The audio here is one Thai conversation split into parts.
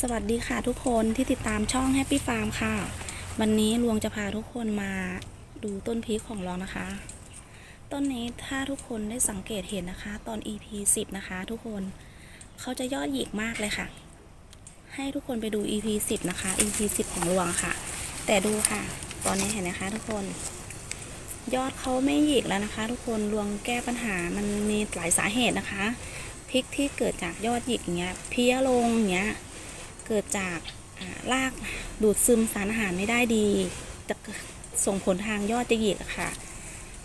สวัสดีค่ะทุกคนที่ติดตามช่อง Happy Farm ค่ะ วันนี้ลวงจะพาทุกคนมาดูต้นพริกของเรานะคะ ต้นนี้ถ้าทุกคนได้สังเกตเห็นนะคะ ตอน EP 10 นะคะ ทุกคนเขาจะยอดหยิกมากเลยค่ะ ให้ทุกคนไปดู EP 10 นะคะ EP 10 ของลวงค่ะ แต่ดูค่ะ ตอนนี้เห็นนะคะ ทุกคน ยอดเขาไม่หยิกแล้วนะคะ ทุกคนลวงแก้ปัญหามันมีหลายสาเหตุนะคะพริกที่เกิดจากยอดหยิกอย่างเงี้ยเพี้ยลงอย่างเงี้ย เกิดจากอ่ารากดูดซึมสารอาหารไม่ได้ดีจะส่งผลทางยอดจะหยิกค่ะ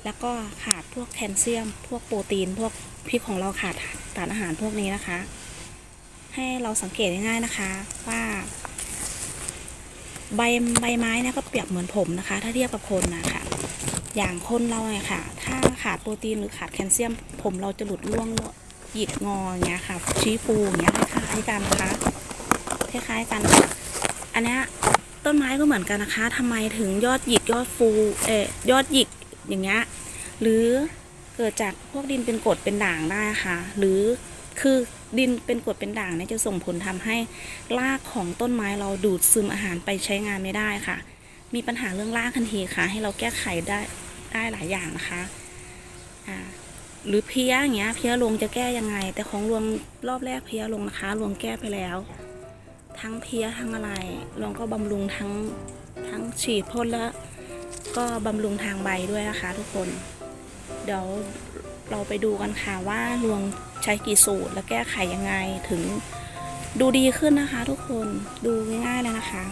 แล้วก็ขาดพวกแคลเซียม พวกโปรตีน พวกพริกของเราขาดสารอาหารพวกนี้นะคะ ให้เราสังเกตง่ายๆนะคะว่า ใบใบไม้นี่ยก็เปรียบเหมือนผมนะคะ ถ้าเทียบกับคนนะคะอย่างคนเราเนี่ยค่ะ ถ้าขาดโปรตีนหรือขาดแคลเซียม ผมเราจะหลุดร่วงหยิกงออย่างเงี้ยค่ะ ชี้ฟูอย่างเงี้ยคล้ายๆกันนะคะ คล้ายๆกัน อันนี้ต้นไม้ก็เหมือนกันนะคะทำไมถึงยอดหยิกยอดฟูเอ่ยอดหยิกอย่างเงี้ยหรือเกิดจากพวกดินเป็นกรดเป็นด่างได้ค่ะ หรือคือดินเป็นกรดเป็นด่างเนี่ยจะส่งผลทำให้รากของต้นไม้เราดูดซึมอาหารไปใช้งานไม่ได้ค่ะ มีปัญหาเรื่องรากทันทีค่ะ ให้เราแก้ไขได้ได้หลายอย่างนะคะอ่าหรือเพี้ยอย่างเงี้ยเพี้ยลงจะแก้ยังไง แต่ของรวมรอบแรกเพี้ยลงนะคะรวมแก้ไปแล้ว ทั้งเพี้ยทั้งอะไรลองก็บำรุงทั้งทั้งฉีดพ่นแล้ว ก็บำรุงทางใบด้วยนะคะ ทุกคน เดี๋ยวเราไปดูกันค่ะว่าลวงใช้กี่สูตรและแก้ไขยังไงถึงดูดีขึ้นนะคะ ทุกคนดูง่ายๆเลยนะคะ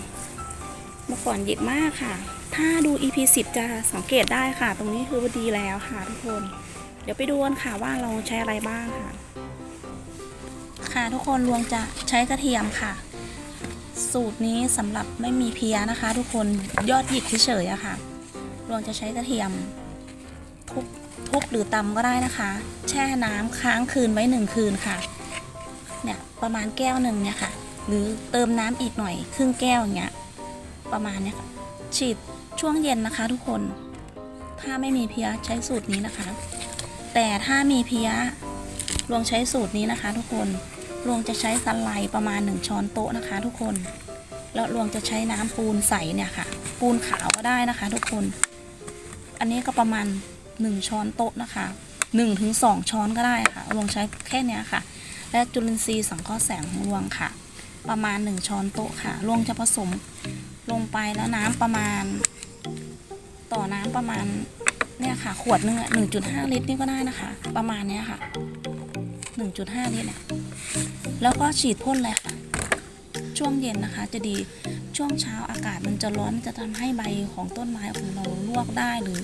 เมื่อก่อนหยิกมากค่ะ ถ้าดู EP 10 จะสังเกตได้ค่ะ ตรงนี้คือว่าดีแล้วค่ะทุกคน เดี๋ยวไปดูกันค่ะว่าเราใช้อะไรบ้างค่ะ ค่ะทุกคนลวงจะใช้กระเทียมค่ะ สูตรนี้สำหรับไม่มีเพียนะคะ ทุกคนยอดหยิกเฉยๆอะค่ะรวงจะใช้กระเทียมทุบทุบหรือตำก็ได้นะคะ แช่น้ำค้างคืนไว้หนึ่งคืนค่ะเนี่ยประมาณแก้วหนึ่งเนี่ยค่ะ หรือเติมน้ำอีกหน่อยครึ่งแก้วอย่างเงี้ยประมาณเนี้ยค่ะฉีดช่วงเย็นนะคะ ทุกคน ถ้าไม่มีเพียใช้สูตรนี้นะคะ แต่ถ้ามีเพียลวงใช้สูตรนี้นะคะ ทุกคน ลวงจะใช้สันไลประมาณ 1 ช้อนโต๊ะนะคะ ทุกคน แล้วลวงจะใช้น้ำปูนใสเนี่ยค่ะ ปูนขาวก็ได้นะคะ ทุกคน อันนี้ก็ประมาณ 1 ช้อนโต๊ะนะคะ1ถึง2ช้อนก็ได้ค่ะลวงใช้แค่เนี้ยค่ะ และจุลินทรีย์สังเคราะห์แสงของลวงค่ะ ประมาณ 1 ช้อนโต๊ะค่ะลวงจะผสมลงไปแล้วน้ำประมาณ ต่อน้ำประมาณเนี่ยค่ะ ขวดนึงอะ1.5 ลิตรนี่ก็ได้นะคะ ประมาณเนี้ยค่ะ 1.5 ลิตรเนี่ย แล้วก็ฉีดพ่นเลยค่ะ ช่วงเย็นนะคะจะดีช่วงเช้าอากาศมันจะร้อนจะทำให้ใบของต้นไม้ของเราลวกได้หรือ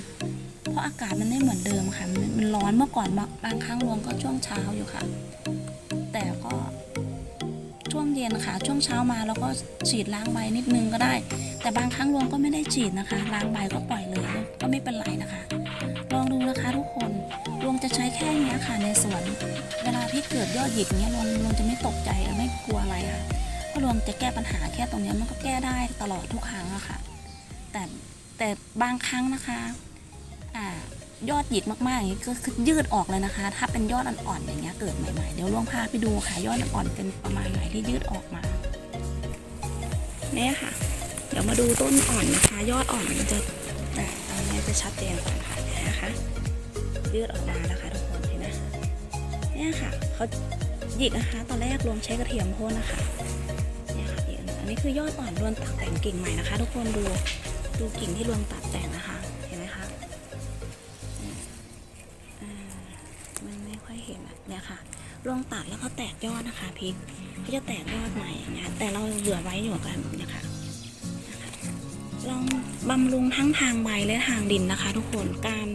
เพราะอากาศมันไม่เหมือนเดิมค่ะ มันร้อนเมื่อก่อนบางบางครั้งรวงก็ช่วงเช้าอยู่ค่ะ แต่ก็ช่วงเย็นค่ะ ช่วงเช้ามาแล้วก็ฉีดล้างใบนิดนึงก็ได้ แต่บางครั้งรวงก็ไม่ได้ฉีดนะคะ ล้างใบก็ปล่อยเลยก็ไม่เป็นไรนะคะ ใช้แค่เนี้ยค่ะในสวน เวลาที่เกิดยอดหยิกเนี้ยรวงรวงจะไม่ตกใจไม่กลัวอะไรค่ะเพราะรวงจะแก้ปัญหาแค่ตรงเนี้ยมันก็แก้ได้ตลอดทุกครั้งอะค่ะ แต่แต่บางครั้งนะคะอ่ายอดหยิกมากๆอย่างนี้ก็คือยืดออกเลยนะคะ ถ้าเป็นยอดอ่อนๆอย่างเงี้ยเกิดใหม่ๆเดี๋ยวรวงพาไปดูค่ะยอดอ่อนเป็นประมาณไหนที่ยืดออกมาเนี่ยค่ะ เดี๋ยวมาดูต้นอ่อนนะคะ ยอดอ่อนมันจะอ่าตอนนี้จะชัดเจนกว่าค่ะนะคะ ยืดออกมาแล้วค่ะทุกคนเห็นไหมเนี่ยค่ะเขาหยิกนะคะ ตอนแรกรวมใช้กระเทียมพ่นนะคะเนี่ยค่ะหยิกอันนี้คือยอดอ่อนรวมตัดแต่งกิ่งใหม่นะคะ ทุกคนดูดูกิ่งที่รวมตัดแต่งนะคะเห็นไหมคะมันไม่ค่อยเห็นอะเนี่ยค่ะรวงตัดแล้วก็แตกยอดนะคะพริกก็จะแตกยอดใหม่อย่างเงี้ยแต่เราเหลือไว้อยู่กันนะคะลองบำรุงทั้งทางใบและทางดินนะคะ ทุกคนการ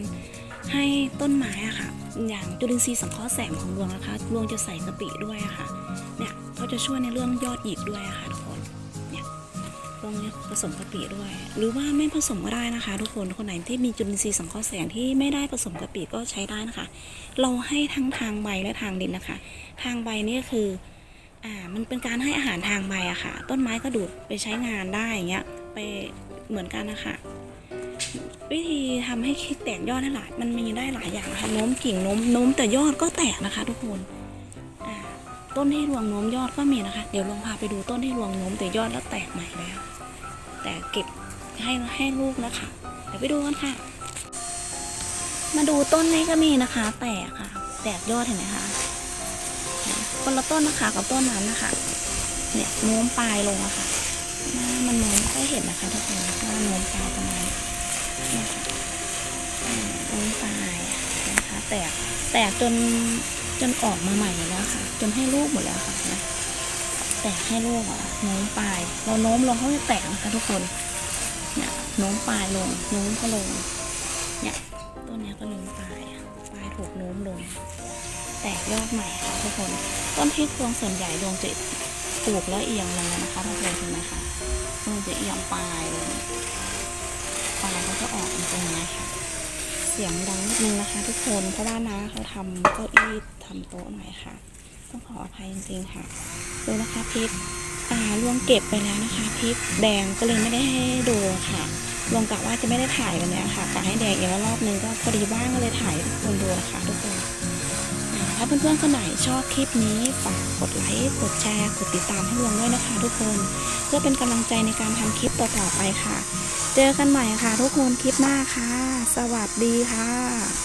ให้ต้นไม้อะค่ะ อย่างจุลินทรีย์สังเคราะห์แสงของรวงนะคะรวงจะใส่กะปิด้วยอะค่ะ เนี่ยเขาจะช่วยในเรื่องยอดหยิกด้วยอะค่ะทุกคนเนี่ยรวงเนี่ยผสมกะปิด้วย หรือว่าไม่ผสมก็ได้นะคะ ทุกคนคนไหนที่มีจุลินทรีย์สังเคราะห์แสงที่ไม่ได้ผสมกะปิก็ใช้ได้นะคะ เราให้ทั้งทางใบและทางดินนะคะ ทางใบนี่คืออ่ามันเป็นการให้อาหารทางใบอะค่ะ ต้นไม้ก็ดูดไปใช้งานได้อย่างเงี้ยไปเหมือนกันนะคะ วิธีทำให้คิดแตกยอดได้หลายมันมีได้หลายอย่างนะคะโน้มกิ่งโน้มโน้มแต่ยอดก็แตกนะคะ ทุกคนต้นที่รวงโน้มยอดก็มีนะคะ เดี๋ยวลองพาไปดูต้นที่รวงโน้มแต่ยอดแล้วแตกใหม่แล้ว แต่เก็บให้ให้ลูกนะคะเดี๋ยวไปดูกันค่ะ มาดูต้นนี้ก็มีนะคะ แตกค่ะ แตกยอดเห็นไหมคะคนละต้นนะคะกับต้นนั้นนะคะ เนี่ยโน้มปลายลงอะค่ะหน้ามันโน้มไม่ค่อยเห็นนะคะทุกคนหน้าโน้มปลายประมาณ แตก แตกจนจนออกมาใหม่หมดแล้วค่ะ จนให้ลูกหมดแล้วค่ะนะแตกให้ลูกอะโน้มปลาย เราโน้มลงเขาจะแตกนะคะทุกคน เนี่ยโน้มปลายลงโน้มก็ลง เนี่ยต้นนี้ก็โน้มปลาย ปลายถูกโน้มลง แตกยอดใหม่ค่ะทุกคน ต้นพริกพวงส่วนใหญ่ดวงจะปลูกแล้วเอียงลงนะคะทุกคนเห็นไหมคะดวงจะเอียงปลายลงปลายเขาจะออกตรงนี้ค่ะ เสียงดังนิดนึงนะคะ ทุกคนเพราะว่าน้าเขาทำเก้าอี้ทำโต๊ะหน่อยค่ะ ต้องขออภัยจริงๆค่ะดูนะคะพริกอ่าลวงเก็บไปแล้วนะคะพริกแดงก็เลยไม่ได้ให้ดูค่ะลงกะว่าจะไม่ได้ถ่ายวันนี้ค่ะกะให้แดงอีกแล้วรอบนึงก็พอดีว่างก็เลยถ่ายทุกคนดูนะคะทุกคนถ้าเพื่อนๆคนไหนชอบคลิปนี้ฝากกดไลค์กดแชร์กดติดตามให้ลวงด้วยนะคะ ทุกคนเพื่อเป็นกำลังใจในการทำคลิปต่อๆไปค่ะ เจอกันใหม่ค่ะทุกคนคลิปหน้าค่ะ สวัสดีค่ะ